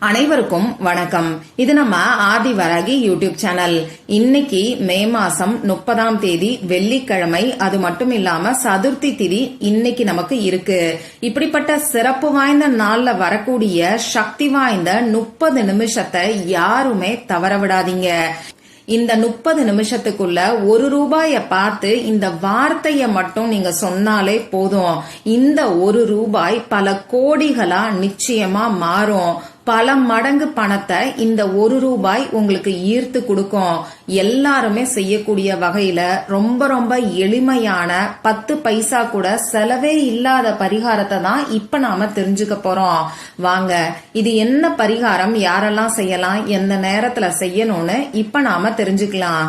அனைவருக்கும் வணக்கம். இது நம்ம ஆதி வராகி யூடியூப் சேனல். இன்னைக்கு மே மாசம் முப்பதாம் தேதி வெள்ளிக்கிழமை. அது மட்டும் இல்லாம சதுர்த்தி திதி இன்னைக்கு நமக்கு இருக்கு. இப்படிப்பட்ட சிறப்பு வாய்ந்த நாள்ல வரக்கூடிய சக்தி வாய்ந்த முப்பது நிமிஷத்தை யாருமே தவற விடாதீங்க. இந்த முப்பது நிமிஷத்துக்குள்ள ஒரு ரூபாய பார்த்து இந்த வார்த்தைய மட்டும் நீங்க சொன்னாலே போதும். இந்த ஒரு ரூபாய் பல கோடிகளா நிச்சயமா மாறும். பல மடங்கு பணத்தை இந்த ஒரு ரூபாய் உங்களுக்கு ஈர்த்து கொடுக்கும். எல்லாருமே செய்யக்கூடிய வகையில ரொம்ப ரொம்ப எளிமையான பத்து பைசா கூட செலவே இல்லாத பரிகாரத்தை தான் இப்ப நாம தெரிஞ்சுக்க போறோம். வாங்க இது என்ன பரிகாரம்? யாரெல்லாம் செய்யலாம்? எந்த நேரத்துல செய்யணும்னு இப்ப நாம தெரிஞ்சுக்கலாம்.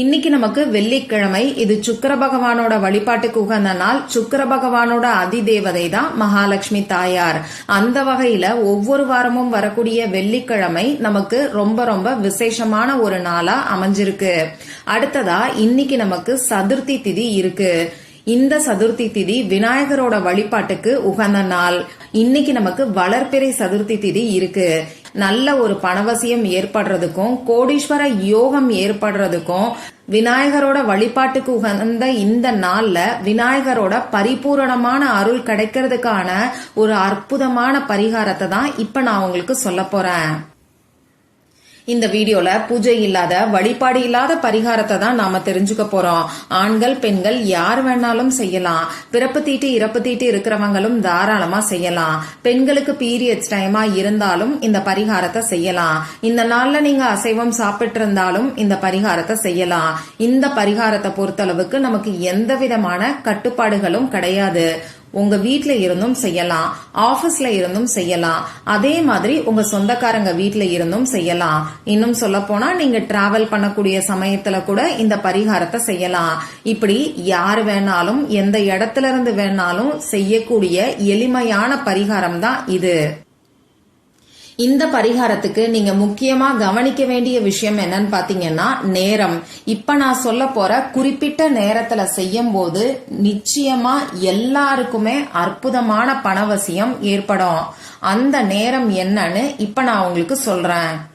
இன்னைக்கு நமக்கு வெள்ளிக்கிழமை. இது சுக்கர பகவானோட வழிபாட்டுக்கு உகந்த நாள். சுக்கர பகவானோட அதிதேவதை தான் மகாலட்சுமி தாயார். அந்த வகையில ஒவ்வொரு வாரமும் வரக்கூடிய வெள்ளிக்கிழமை நமக்கு ரொம்ப ரொம்ப விசேஷமான ஒரு நாளா அமைஞ்சிருக்கு. அடுத்ததா இன்னைக்கு நமக்கு சதுர்த்தி திதி இருக்கு. இந்த சதுர்த்தி திதி விநாயகரோட வழிபாட்டுக்கு உகந்த நாள். இன்னைக்கு நமக்கு வளர்ப்பிறை சதுர்த்தி திதி இருக்கு. நல்ல ஒரு பணவசியம் ஏற்படுறதுக்கும் கோடீஸ்வர யோகம் ஏற்படுறதுக்கும் விநாயகரோட வழிபாட்டுக்கு உகந்த இந்த நாள்ல விநாயகரோட பரிபூரணமான அருள் கிடைக்கிறதுக்கான ஒரு அற்புதமான பரிகாரத்தை தான் இப்ப நான் உங்களுக்கு சொல்ல போறேன். இந்த வீடியோல பூஜை இல்லாத வழிபாடு இல்லாத பரிகாரத்தை தான் நாம தெரிஞ்சுக்க போறோம். ஆண்கள் பெண்கள் யார் வேணாலும் செய்யலாம். பிறப்பு தீட்டு இறப்பு தீட்டு இருக்கிறவங்களும் தாராளமா செய்யலாம். பெண்களுக்கு பீரியட்ஸ் டைமா இருந்தாலும் இந்த பரிகாரத்தை செய்யலாம். இந்த நாள்ல நீங்க அசைவம் சாப்பிட்டு இருந்தாலும் இந்த பரிகாரத்தை செய்யலாம். இந்த பரிகாரத்தை பொறுத்தளவுக்கு நமக்கு எந்த விதமான கட்டுப்பாடுகளும் கிடையாது. உங்க வீட்ல இருந்தும் செய்யலாம் ஆபீஸ்ல இருந்தும் செய்யலாம். அதே மாதிரி உங்க சொந்தக்காரங்க வீட்ல இருந்தும் செய்யலாம். இன்னும் சொல்ல போனா நீங்க டிராவல் பண்ணக்கூடிய சமயத்துல கூட இந்த பரிகாரத்தை செய்யலாம். இப்படி யார் வேணாலும் எந்த இடத்துல இருந்து வேணாலும் செய்யக்கூடிய எளிமையான பரிகாரம் தான் இது. இந்த பரிகாரத்துக்கு நீங்க முக்கியமா கவனிக்க வேண்டிய விஷயம் என்னன்னு பாத்தீங்கன்னா நேரம். இப்ப நான் சொல்ல போற குறிப்பிட்ட நேரத்துல செய்யும் போது நிச்சயமா எல்லாருக்குமே அற்புதமான பணவசியம் ஏற்படும். அந்த நேரம் என்னன்னு இப்ப நான் உங்களுக்கு சொல்றேன்.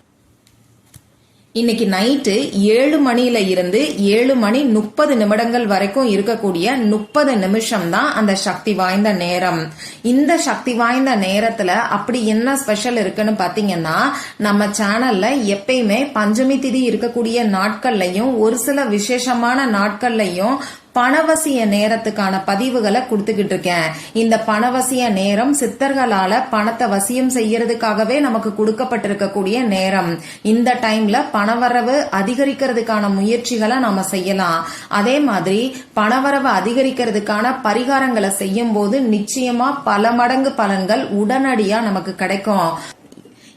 இன்னைக்கு நைட்டு ஏழு மணியில இருந்து ஏழு மணி முப்பது நிமிடங்கள் வரைக்கும் இருக்கக்கூடிய முப்பது நிமிஷம் தான் அந்த சக்தி வாய்ந்த நேரம். இந்த சக்தி வாய்ந்த நேரத்துல அப்படி என்ன ஸ்பெஷல் இருக்குன்னு பாத்தீங்கன்னா நம்ம சேனல்ல எப்பயுமே பஞ்சமி திதி இருக்கக்கூடிய நாட்கள்லையும் ஒரு சில விசேஷமான நாட்கள்லையும் பணவசிய நேரத்துக்கான பதிவுகளை கொடுத்துக்கிட்டு இருக்கேன் இந்த பணவசிய நேரம் சித்தர்களால பணத்தை வசியம் செய்யறதுக்காகவே நமக்கு கொடுக்கப்பட்டிருக்கக்கூடிய நேரம். இந்த டைம்ல பணவரவு அதிகரிக்கிறதுக்கான முயற்சிகளை நாம செய்யலாம். அதே மாதிரி பணவரவு அதிகரிக்கிறதுக்கான பரிகாரங்களை செய்யும் போது நிச்சயமா பல மடங்கு பலன்கள் உடனடியா நமக்கு கிடைக்கும்.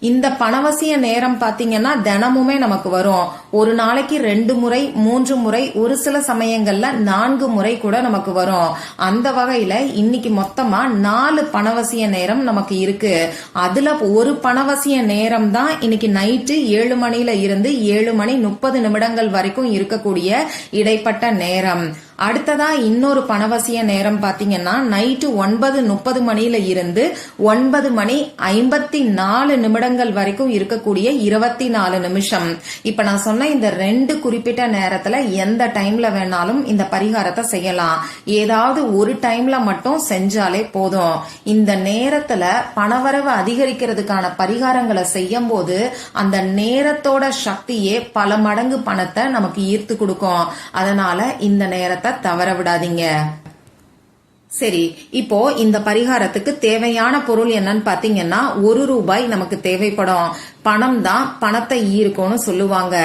இந்த பணவசிய நேரம் பாத்தீங்கன்னா தினமுமே நமக்கு வரும். ஒரு நாளைக்கு ரெண்டு முறை மூன்று முறை ஒரு சில சமயங்கள்ல நான்கு முறை கூட நமக்கு வரும். அந்த வகையில இன்னைக்கு மொத்தமா நாலு பணவசிய நேரம் நமக்கு இருக்கு. அதுல ஒரு பணவசிய நேரம் தான் இன்னைக்கு நைட்டு ஏழு மணில இருந்து ஏழு மணி முப்பது நிமிடங்கள் வரைக்கும் இருக்கக்கூடிய இடைப்பட்ட நேரம். அடுத்ததா இன்னொரு பணவசிய நேரம் பாத்தீங்கன்னா நைட்டு ஒன்பது முப்பது மணியில இருந்து ஒன்பது மணி ஐம்பத்தி நாலு நிமிடங்கள் வரைக்கும் இருக்கக்கூடிய இருபத்தி நாலு நிமிஷம். இப்ப நான் சொன்ன இந்த ரெண்டு குறிப்பிட்ட நேரத்துல எந்த டைம்ல வேணாலும் இந்த பரிகாரத்தை செய்யலாம். ஏதாவது ஒரு டைம்ல மட்டும் செஞ்சாலே போதும். இந்த நேரத்துல பணவரவு அதிகரிக்கிறதுக்கான பரிகாரங்களை செய்யும் போது அந்த நேரத்தோட சக்தியே பல மடங்கு பணத்தை நமக்கு ஈர்த்து கொடுக்கும். அதனால இந்த நேரத்தை தவற விடாதீங்க. சரி இப்போ இந்த பரிகாரத்துக்கு தேவையான பொருள் என்னன்னு பாத்தீங்கன்னா ஒரு ரூபாய் நமக்கு தேவைப்படும். பணம் தான் பணத்தை ஈர்க்கும்னு சொல்லுவாங்க.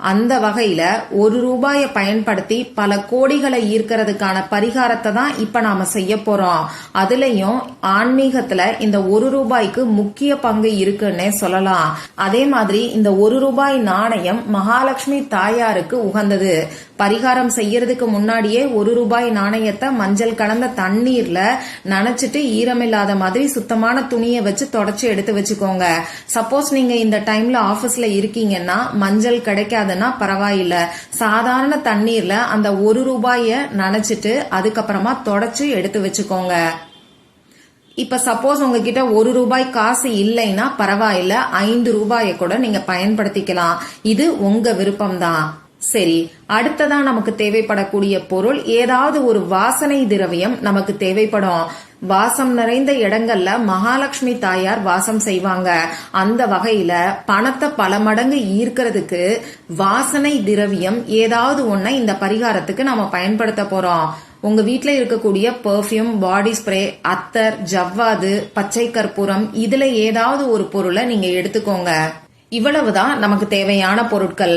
அந்த வகையில ஒரு ரூபாயை பயன்படுத்தி பல கோடிகளை ஈர்க்கிறதுக்கான பரிகாரத்தை தான் இப்ப நாம செய்ய போறோம். அதுலயும் ஆன்மீகத்துல இந்த ஒரு ரூபாய்க்கு முக்கிய பங்கு இருக்குன்னே சொல்லலாம். அதே மாதிரி இந்த ஒரு ரூபாய் நாணயம் மகாலட்சுமி தாயாருக்கு உகந்தது. பரிகாரம் செய்யறதுக்கு முன்னாடியே ஒரு ரூபாய் நாணயத்தை மஞ்சள் கலந்த தண்ணீர்ல நனைச்சிட்டு ஈரமில்லாத மாதிரி சுத்தமான துணியை வச்சு தொடச்சு எடுத்து வச்சுக்கோங்க. சப்போஸ் நீங்க இந்த டைம்ல ஆபீஸ்ல இருக்கீங்கன்னா மஞ்சள் கிடையாதுன்னா பரவாயில்ல. சாதாரண தண்ணீர்ல அந்த ஒரு ரூபாய நனைச்சிட்டு அதுக்கப்புறமா தொடச்சு எடுத்து வச்சுக்கோங்க. இப்ப சப்போஸ் உங்ககிட்ட ஒரு ரூபாய் காசு இல்லைன்னா பரவாயில்ல ஐந்து ரூபாயை கூட நீங்க பயன்படுத்திக்கலாம். இது உங்க விருப்பம்தான். சரி அடுத்ததா நமக்கு தேவைப்படக்கூடிய பொருள் ஏதாவது ஒரு வாசனை திரவியம் நமக்கு தேவைப்படும். வாசம் நிறைந்த இடங்கள்ல மகாலட்சுமி தாயார் வாசம் செய்வாங்க. அந்த வகையில பணத்தை பல மடங்கு ஈர்க்கிறதுக்கு வாசனை திரவியம் ஏதாவது ஒன்ன இந்த பரிகாரத்துக்கு நம்ம பயன்படுத்த போறோம். உங்க வீட்டில் இருக்கக்கூடிய பெர்ஃப்யூம் பாடி ஸ்ப்ரே அத்தர் ஜவ்வாது பச்சை கற்பூரம் இதுல ஏதாவது ஒரு பொருளை நீங்க எடுத்துக்கோங்க. இவ்வளவுதான் நமக்கு தேவையான பொருட்கள்.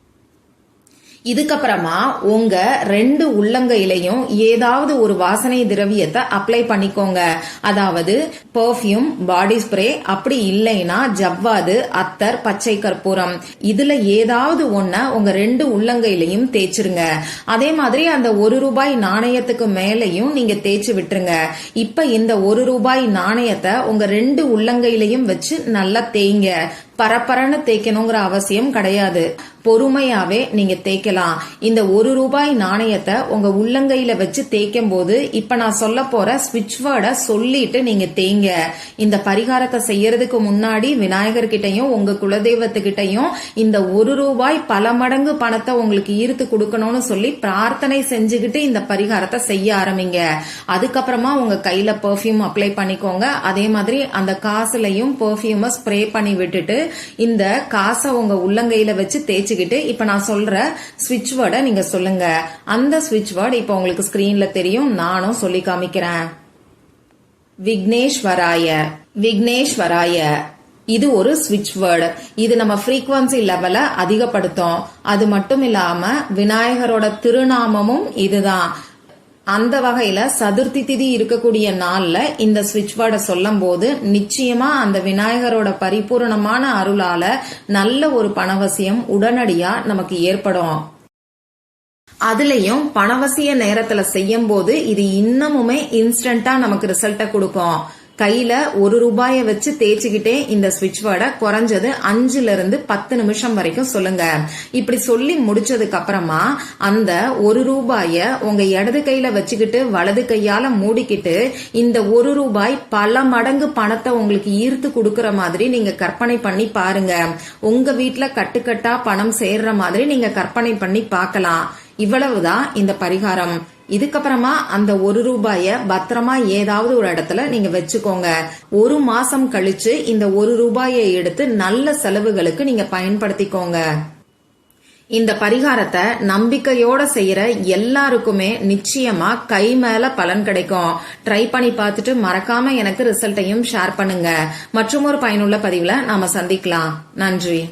இதுக்கப்புறமா உங்க ரெண்டு உள்ளங்கையிலையும் ஏதாவது ஒரு வாசனை திரவியத்தை அப்ளை பண்ணிக்கோங்க. அதாவது பெர்ஃப்யூம் பாடி ஸ்ப்ரே அப்படி இல்லைன்னா ஜவ்வாது அத்தர் பச்சை கற்பூரம். இதுல ஏதாவது ஒன்ன உங்க ரெண்டு உள்ளங்கையிலையும் தேய்ச்சிருங்க. அதே மாதிரி அந்த ஒரு ரூபாய் நாணயத்துக்கு மேலையும் நீங்க தேய்ச்சி விட்டுருங்க. இப்ப இந்த ஒரு ரூபாய் நாணயத்தை உங்க ரெண்டு உள்ளங்கையிலையும் வச்சு நல்லா தேய்ங்க. பரபரன்னு தேய்க்கணுங்கிற அவசியம் கிடையாது. பொறுமையாவே நீங்க தேய்க்கலாம். இந்த ஒரு ரூபாய் நாணயத்தை உங்க உள்ளங்கையில வச்சு தேய்க்கும் போது இப்ப நான் சொல்ல போற ஸ்விட்ச் வேர்டை சொல்லிட்டு நீங்க தேய்ங்க. இந்த பரிகாரத்தை செய்யறதுக்கு முன்னாடி விநாயகர் கிட்டயும் உங்க குலதெய்வத்துக்கிட்டையும் இந்த ஒரு ரூபாய் பல மடங்கு பணத்தை உங்களுக்கு ஈர்த்து கொடுக்கணும்னு சொல்லி பிரார்த்தனை செஞ்சுக்கிட்டு இந்த பரிகாரத்தை செய்ய ஆரம்பிங்க. அதுக்கப்புறமா உங்க கையில பெர்ஃபியூம் அப்ளை பண்ணிக்கோங்க. அதே மாதிரி அந்த காசுலையும் பெர்ஃபியூமை ஸ்ப்ரே பண்ணி விட்டுட்டு இந்த காசை உங்க உள்ளங்கையில வச்சு தேய்ச்சிக்கிட்டு இப்ப நான் சொல்ற ஸ்விட்ச் வேர்டை நீங்க சொல்லுங்க. அந்த ஸ்விட்ச் வேர்டு இப்ப உங்களுக்கு ஸ்கிரீன்ல தெரியும். நானும் சொல்லி காமிக்கிறேன். விக்னேஸ்வராய. விக்னேஸ்வராய. இது ஒரு ஸ்விட்ச் வேர்டு இது நம்ம ஃப்ரீக்வன்சி லெவலை அதிகப்படுத்தும். அது மட்டும் இல்லாம விநாயகரோட திருநாமமும் இதுதான். அந்த வகையில சதுர்த்தி திதி இருக்கக்கூடிய நாள்ல இந்த ஸ்விட்ச் வேர்டை சொல்லும் போது நிச்சயமா அந்த விநாயகரோட பரிபூரணமான அருளால நல்ல ஒரு பணவசியம் உடனடியா நமக்கு ஏற்படும். அதுலயும் பணவசிய நேரத்துல செய்யும் போது இது இன்னமுமே இன்ஸ்டன்டா நமக்கு ரிசல்ட்டை கொடுக்கும். கையில ஒரு ரூபாய வச்சு தேய்ச்சிக்கிட்டே இந்த ஸ்விட்ச் வேர்டை குறைஞ்சது அஞ்சுல இருந்து பத்து நிமிஷம் வரைக்கும் சொல்லுங்க. இப்படி சொல்லி முடிச்சதுக்கு அப்புறமா அந்த ஒரு ரூபாய உங்க இடது கையில வச்சுக்கிட்டு வலது கையால மூடிக்கிட்டு இந்த ஒரு ரூபாய் பல மடங்கு பணத்தை உங்களுக்கு ஈர்த்து கொடுக்கற மாதிரி நீங்க கற்பனை பண்ணி பாருங்க. உங்க வீட்டுல கட்டுக்கட்டா பணம் சேர்ற மாதிரி நீங்க கற்பனை பண்ணி பார்க்கலாம். இவ்வளவுதான் இந்த பரிகாரம். இதுக்கப்புறமா அந்த ஒரு ரூபாய பத்திரமா ஏதாவது ஒரு இடத்துல நீங்க வச்சுக்கோங்க. ஒரு மாசம் கழிச்சு இந்த ஒரு ரூபாயை எடுத்து நல்ல செலவுகளுக்கு நீங்க பயன்படுத்திக்கோங்க. இந்த பரிகாரத்தை நம்பிக்கையோட செய்யற எல்லாருக்குமே நிச்சயமா கை மேல பலன் கிடைக்கும். ட்ரை பண்ணி பார்த்துட்டு மறக்காம எனக்கு ரிசல்ட்டையும் ஷேர் பண்ணுங்க. மற்றும் ஒரு பயனுள்ள பதிவுல நாம சந்திக்கலாம். நன்றி.